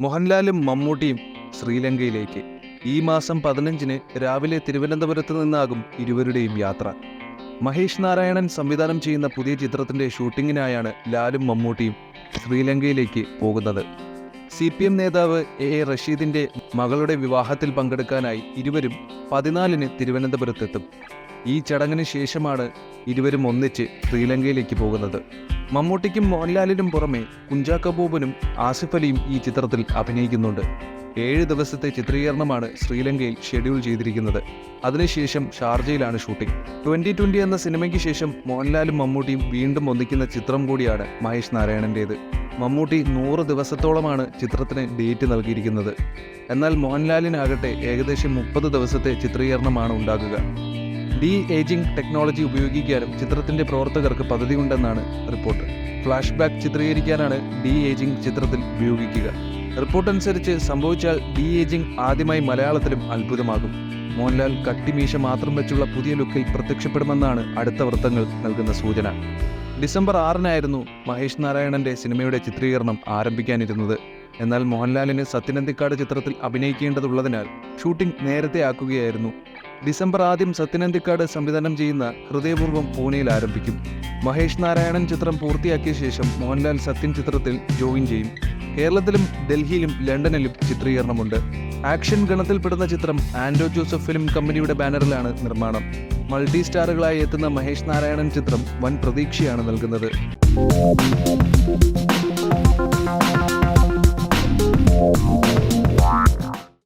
മോഹൻലാലും മമ്മൂട്ടിയും ശ്രീലങ്കയിലേക്ക്. ഈ മാസം പതിനഞ്ചിന് രാവിലെ തിരുവനന്തപുരത്ത് നിന്നാകും ഇരുവരുടെയും യാത്ര. മഹേഷ് നാരായണൻ സംവിധാനം ചെയ്യുന്ന പുതിയ ചിത്രത്തിന്റെ ഷൂട്ടിങ്ങിനായാണ് ലാലും മമ്മൂട്ടിയും ശ്രീലങ്കയിലേക്ക് പോകുന്നത്. സി പി എം നേതാവ് എ എ റഷീദിന്റെ മകളുടെ വിവാഹത്തിൽ പങ്കെടുക്കാനായി ഇരുവരും പതിനാലിന് തിരുവനന്തപുരത്തെത്തും. ഈ ചടങ്ങിന് ശേഷമാണ് ഇരുവരും ഒന്നിച്ച് ശ്രീലങ്കയിലേക്ക് പോകുന്നത്. മമ്മൂട്ടിക്കും മോഹൻലാലിനും പുറമെ കുഞ്ചാക്ക ബോബനും ആസിഫ് അലിയും ഈ ചിത്രത്തിൽ അഭിനയിക്കുന്നുണ്ട്. ഏഴ് ദിവസത്തെ ചിത്രീകരണമാണ് ശ്രീലങ്കയിൽ ഷെഡ്യൂൾ ചെയ്തിരിക്കുന്നത്. അതിനുശേഷം ഷാർജയിലാണ് ഷൂട്ടിംഗ്. ട്വന്റി ട്വന്റി എന്ന സിനിമയ്ക്ക് ശേഷം മോഹൻലാലും മമ്മൂട്ടിയും വീണ്ടും ഒന്നിക്കുന്ന ചിത്രം കൂടിയാണ് മഹേഷ് നാരായണന്റേത് മമ്മൂട്ടി നൂറ് ദിവസത്തോളമാണ് ചിത്രത്തിന് ഡേറ്റ് നൽകിയിരിക്കുന്നത്. എന്നാൽ മോഹൻലാലിനാകട്ടെ ഏകദേശം മുപ്പത് ദിവസത്തെ ചിത്രീകരണമാണ് ഉണ്ടാകുക. ഡി ഏജിംഗ് ടെക്നോളജി ഉപയോഗിക്കാനും ചിത്രത്തിന്റെ പ്രവർത്തകർക്ക് പദ്ധതിയുണ്ടെന്നാണ് റിപ്പോർട്ട്. ഫ്ലാഷ് ബാക്ക് ചിത്രീകരിക്കാനാണ് ഡി ഏജിംഗ് ചിത്രത്തിൽ ഉപയോഗിക്കുക. റിപ്പോർട്ട് അനുസരിച്ച് സംഭവിച്ചാൽ ഡി ഏജിംഗ് ആദ്യമായി മലയാളത്തിലും അത്ഭുതമാകും. മോഹൻലാൽ കട്ടിമീശ മാത്രം വെച്ചുള്ള പുതിയ ലുക്കിൽ പ്രത്യക്ഷപ്പെടുമെന്നാണ് അടുത്ത വൃത്തങ്ങൾ നൽകുന്ന സൂചന. ഡിസംബർ ആറിനായിരുന്നു മഹേഷ് നാരായണന്റെ സിനിമയുടെ ചിത്രീകരണം ആരംഭിക്കാനിരുന്നത്. എന്നാൽ മോഹൻലാലിന് സത്യനന്ദിക്കാട് ചിത്രത്തിൽ അഭിനയിക്കേണ്ടതുള്ളതിനാൽ ഷൂട്ടിംഗ് നേരത്തെ ആക്കുകയായിരുന്നു ഡിസംബർ ആദ്യം സത്യനന്ദിക്കാട് സംവിധാനം ചെയ്യുന്ന ഹൃദയപൂർവം പൂനെയിൽ ആരംഭിക്കും. മഹേഷ് നാരായണൻ ചിത്രം പൂർത്തിയാക്കിയ ശേഷം മോഹൻലാൽ സത്യൻ ചിത്രത്തിൽ ജോയിൻ ചെയ്യും. കേരളത്തിലും ഡൽഹിയിലും ലണ്ടനിലും ചിത്രീകരണമുണ്ട്. ആക്ഷൻ ഗണത്തിൽപ്പെടുന്ന ചിത്രം ആൻഡോ ജോസഫ് ഫിലിം കമ്പനിയുടെ ബാനറിലാണ് നിർമ്മാണം. മൾട്ടി സ്റ്റാറുകളായി എത്തുന്ന മഹേഷ് നാരായണൻ ചിത്രം വൻ പ്രതീക്ഷയാണ് നൽകുന്നത്.